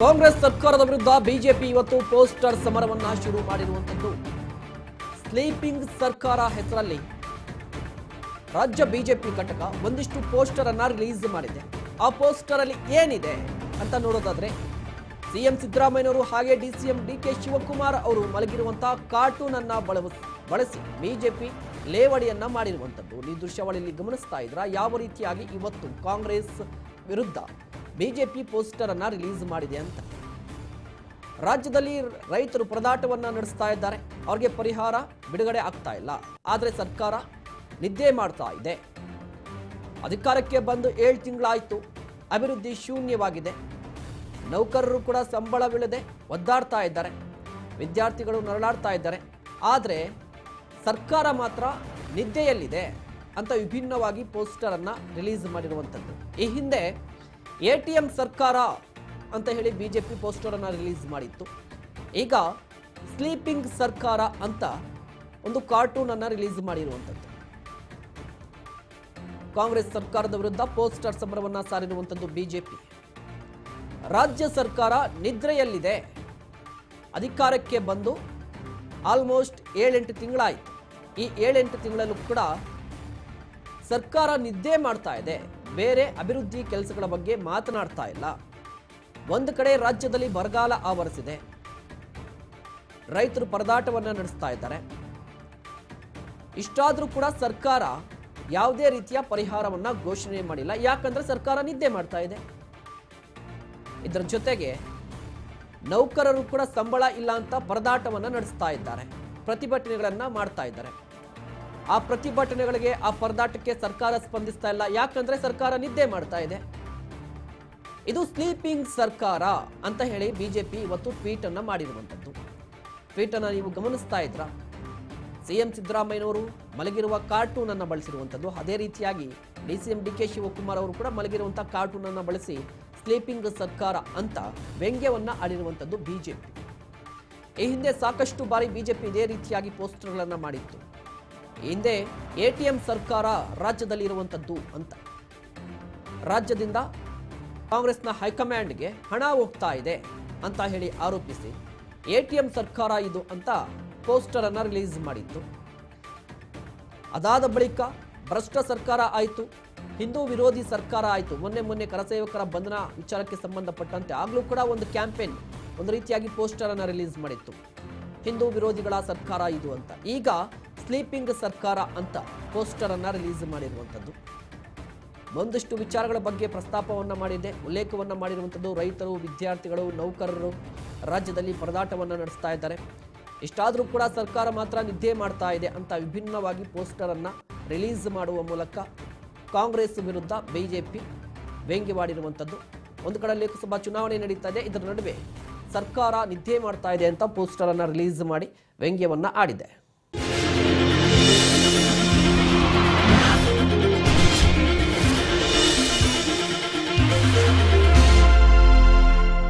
ಕಾಂಗ್ರೆಸ್ ಸರ್ಕಾರದ ವಿರುದ್ಧ ಬಿಜೆಪಿ ಇವತ್ತು ಪೋಸ್ಟರ್ ಸಮರವನ್ನ ಶುರು ಮಾಡಿರುವಂತದ್ದು ಸ್ಲೀಪಿಂಗ್ ಸರ್ಕಾರ ಹೆಸರಲ್ಲಿ ರಾಜ್ಯ ಬಿಜೆಪಿ ಘಟಕ ಒಂದಿಷ್ಟು ಪೋಸ್ಟರ್ ಅನ್ನ ರಿಲೀಸ್ ಮಾಡಿದೆ. ಆ ಪೋಸ್ಟರ್ ಅಲ್ಲಿ ಏನಿದೆ ಅಂತ ನೋಡೋದಾದ್ರೆ ಸಿಎಂ ಸಿದ್ದರಾಮಯ್ಯನವರು ಹಾಗೆ ಡಿಸಿಎಂ ಡಿ ಕೆ ಶಿವಕುಮಾರ್ ಅವರು ಮಲಗಿರುವಂತಹ ಕಾರ್ಟೂನ್ ಅನ್ನ ಬಳಸ ಬಿಜೆಪಿ ಲೇವಡಿಯನ್ನ ಮಾಡಿರುವಂತದ್ದು ಈ ದೃಶ್ಯಾವಳಿಯಲ್ಲಿ ಗಮನಿಸ್ತಾ ಇದ್ರ ಯಾವ ರೀತಿಯಾಗಿ ಇವತ್ತು ಕಾಂಗ್ರೆಸ್ ವಿರುದ್ಧ ಬಿಜೆಪಿ ಪೋಸ್ಟರ್ ಅನ್ನ ರಿಲೀಸ್ ಮಾಡಿದೆ ಅಂತ. ರಾಜ್ಯದಲ್ಲಿ ರೈತರು ಪ್ರದಾಟವನ್ನ ನಡೆಸ್ತಾ ಇದ್ದಾರೆ. ಅವ್ರಿಗೆ ಪರಿಹಾರ ಬಿಡುಗಡೆ ಆಗ್ತಾ ಇಲ್ಲ. ಆದರೆ ಸರ್ಕಾರ ನಿದ್ದೆ ಮಾಡ್ತಾ ಇದೆ. ಅಧಿಕಾರಕ್ಕೆ ಬಂದು ಏಳು ತಿಂಗಳಾಯಿತು. ಅಭಿವೃದ್ಧಿ ಶೂನ್ಯವಾಗಿದೆ. ನೌಕರರು ಕೂಡ ಸಂಬಳವಿಲ್ಲದೆ ಒದ್ದಾಡ್ತಾ ಇದ್ದಾರೆ. ವಿದ್ಯಾರ್ಥಿಗಳು ನರಳಾಡ್ತಾ ಇದ್ದಾರೆ. ಆದರೆ ಸರ್ಕಾರ ಮಾತ್ರ ನಿದ್ದೆಯಲ್ಲಿದೆ ಅಂತ ವಿಭಿನ್ನವಾಗಿ ಪೋಸ್ಟರ್ ಅನ್ನ ರಿಲೀಸ್ ಮಾಡಿರುವಂಥದ್ದು ಈ ಹಿಂದೆ ಎ ಟಿ ಎಂ ಸರ್ಕಾರ ಅಂತ ಹೇಳಿ ಬಿ ಜೆ ಪೋಸ್ಟರ್ ಪೋಸ್ಟರನ್ನು ರಿಲೀಸ್ ಮಾಡಿತ್ತು. ಈಗ ಸ್ಲೀಪಿಂಗ್ ಸರ್ಕಾರ ಅಂತ ಒಂದು ಕಾರ್ಟೂನ್ ಅನ್ನ ರಿಲೀಸ್ ಮಾಡಿರುವಂಥದ್ದು. ಕಾಂಗ್ರೆಸ್ ಸರ್ಕಾರದ ವಿರುದ್ಧ ಪೋಸ್ಟರ್ ಸಮರವನ್ನು ಸಾರಿರುವಂಥದ್ದು ಬಿಜೆಪಿ ರಾಜ್ಯ ಸರ್ಕಾರ ನಿದ್ರೆಯಲ್ಲಿದೆ. ಅಧಿಕಾರಕ್ಕೆ ಬಂದು ಆಲ್ಮೋಸ್ಟ್ ಏಳೆಂಟು ತಿಂಗಳಾಯಿತು. ಈ ಏಳೆಂಟು ತಿಂಗಳಲ್ಲೂ ಕೂಡ ಸರ್ಕಾರ ನಿದ್ದೆ ಮಾಡ್ತಾ ಇದೆ. ಬೇರೆ ಅಭಿವೃದ್ಧಿ ಕೆಲಸಗಳ ಬಗ್ಗೆ ಮಾತನಾಡ್ತಾ ಇಲ್ಲ. ಒಂದು ಕಡೆ ರಾಜ್ಯದಲ್ಲಿ ಬರಗಾಲ ಆವರಿಸಿದೆ. ರೈತರು ಪರದಾಟವನ್ನು ನಡೆಸ್ತಾ ಇದ್ದಾರೆ. ಇಷ್ಟಾದರೂ ಕೂಡ ಸರ್ಕಾರ ಯಾವುದೇ ರೀತಿಯ ಪರಿಹಾರವನ್ನು ಘೋಷಣೆ ಮಾಡಿಲ್ಲ. ಯಾಕಂದ್ರೆ ಸರ್ಕಾರ ನಿದ್ದೆ ಮಾಡ್ತಾ ಇದೆ. ಇದರ ಜೊತೆಗೆ ನೌಕರರು ಕೂಡ ಸಂಬಳ ಇಲ್ಲ ಅಂತ ಪರದಾಟವನ್ನು ನಡೆಸ್ತಾ ಇದ್ದಾರೆ. ಪ್ರತಿಭಟನೆಗಳನ್ನು ಮಾಡ್ತಾ ಇದ್ದಾರೆ. ಆ ಪ್ರತಿಭಟನೆಗಳಿಗೆ ಆ ಪರದಾಟಕ್ಕೆ ಸರ್ಕಾರ ಸ್ಪಂದಿಸ್ತಾ ಇಲ್ಲ. ಯಾಕಂದ್ರೆ ಸರ್ಕಾರ ನಿದ್ದೆ ಮಾಡ್ತಾ ಇದೆ. ಇದು ಸ್ಲೀಪಿಂಗ್ ಸರ್ಕಾರ ಅಂತ ಹೇಳಿ ಬಿಜೆಪಿ ಇವತ್ತು ಟ್ವೀಟ್ ಅನ್ನ ಮಾಡಿರುವಂತದ್ದು ಟ್ವೀಟ್ ಅನ್ನ ನೀವು ಗಮನಿಸ್ತಾ ಇದ್ರ? ಸಿಎಂ ಸಿದ್ದರಾಮಯ್ಯನವರು ಮಲಗಿರುವ ಕಾರ್ಟೂನ್ ಅನ್ನ ಬಳಸಿರುವಂತದ್ದು ಅದೇ ರೀತಿಯಾಗಿ D C M D K Shivakumar ಅವರು ಕೂಡ ಮಲಗಿರುವಂತಹ ಕಾರ್ಟೂನ್ ಅನ್ನ ಬಳಸಿ ಸ್ಲೀಪಿಂಗ್ ಸರ್ಕಾರ ಅಂತ ವ್ಯಂಗ್ಯವನ್ನ ಆಡಿರುವಂತದ್ದು ಬಿಜೆಪಿ. ಈ ಹಿಂದೆ ಸಾಕಷ್ಟು ಬಾರಿ ಬಿಜೆಪಿ ಇದೇ ರೀತಿಯಾಗಿ ಪೋಸ್ಟರ್ಗಳನ್ನು ಮಾಡಿತ್ತು. ಹಿಂದೆ ಎ ಟಿ ಎಂ ಸರ್ಕಾರ ರಾಜ್ಯದಲ್ಲಿ ಇರುವಂಥದ್ದು ಅಂತ. ರಾಜ್ಯದಿಂದ ಕಾಂಗ್ರೆಸ್ನ ಹೈಕಮಾಂಡ್ಗೆ ಹಣ ಹೋಗ್ತಾ ಇದೆ ಅಂತ ಹೇಳಿ ಆರೋಪಿಸಿ ಎ ಟಿ ಎಂ ಸರ್ಕಾರ ಇದು ಅಂತ ಪೋಸ್ಟರನ್ನು ರಿಲೀಸ್ ಮಾಡಿತ್ತು. ಅದಾದ ಬಳಿಕ ಭ್ರಷ್ಟ ಸರ್ಕಾರ ಆಯಿತು, ಹಿಂದೂ ವಿರೋಧಿ ಸರ್ಕಾರ ಆಯಿತು. ಮೊನ್ನೆ ಮೊನ್ನೆ ಕರಸೇವಕರ ಬಂಧನ ವಿಚಾರಕ್ಕೆ ಸಂಬಂಧಪಟ್ಟಂತೆ ಆಗಲೂ ಕೂಡ ಒಂದು ಕ್ಯಾಂಪೇನ್, ಒಂದು ರೀತಿಯಾಗಿ ಪೋಸ್ಟರನ್ನು ರಿಲೀಸ್ ಮಾಡಿತ್ತು. ಹಿಂದೂ ವಿರೋಧಿಗಳ ಸರ್ಕಾರ ಇದು ಅಂತ. ಈಗ ಸ್ಲೀಪಿಂಗ್ ಸರ್ಕಾರ ಅಂತ ಪೋಸ್ಟರ್ ಅನ್ನ ರಿಲೀಸ್ ಮಾಡಿರುವಂಥದ್ದು. ಒಂದಷ್ಟು ವಿಚಾರಗಳ ಬಗ್ಗೆ ಪ್ರಸ್ತಾಪವನ್ನು ಮಾಡಿದೆ, ಉಲ್ಲೇಖವನ್ನ ಮಾಡಿರುವಂಥದ್ದು ರೈತರು, ವಿದ್ಯಾರ್ಥಿಗಳು, ನೌಕರರು ರಾಜ್ಯದಲ್ಲಿ ಪರದಾಟವನ್ನ ನಡೆಸ್ತಾ ಇದ್ದಾರೆ. ಇಷ್ಟಾದರೂ ಕೂಡ ಸರ್ಕಾರ ಮಾತ್ರ ನಿದ್ದೆ ಮಾಡ್ತಾ ಇದೆ ಅಂತ ವಿಭಿನ್ನವಾಗಿ ಪೋಸ್ಟರನ್ನು ರಿಲೀಸ್ ಮಾಡುವ ಮೂಲಕ ಕಾಂಗ್ರೆಸ್ ವಿರುದ್ಧ ಬಿಜೆಪಿ ವ್ಯಂಗ್ಯವಾಡಿರುವಂಥದ್ದು. ಒಂದು ಕಡೆ ಲೋಕಸಭಾ ಚುನಾವಣೆ ನಡೀತಾ ಇದೆ, ಇದರ ನಡುವೆ ಸರ್ಕಾರ ನಿದ್ದೆ ಮಾಡ್ತಾ ಇದೆ ಅಂತ ಪೋಸ್ಟರನ್ನು ರಿಲೀಸ್ ಮಾಡಿ ವ್ಯಂಗ್ಯವನ್ನ ಆಡಿದೆ.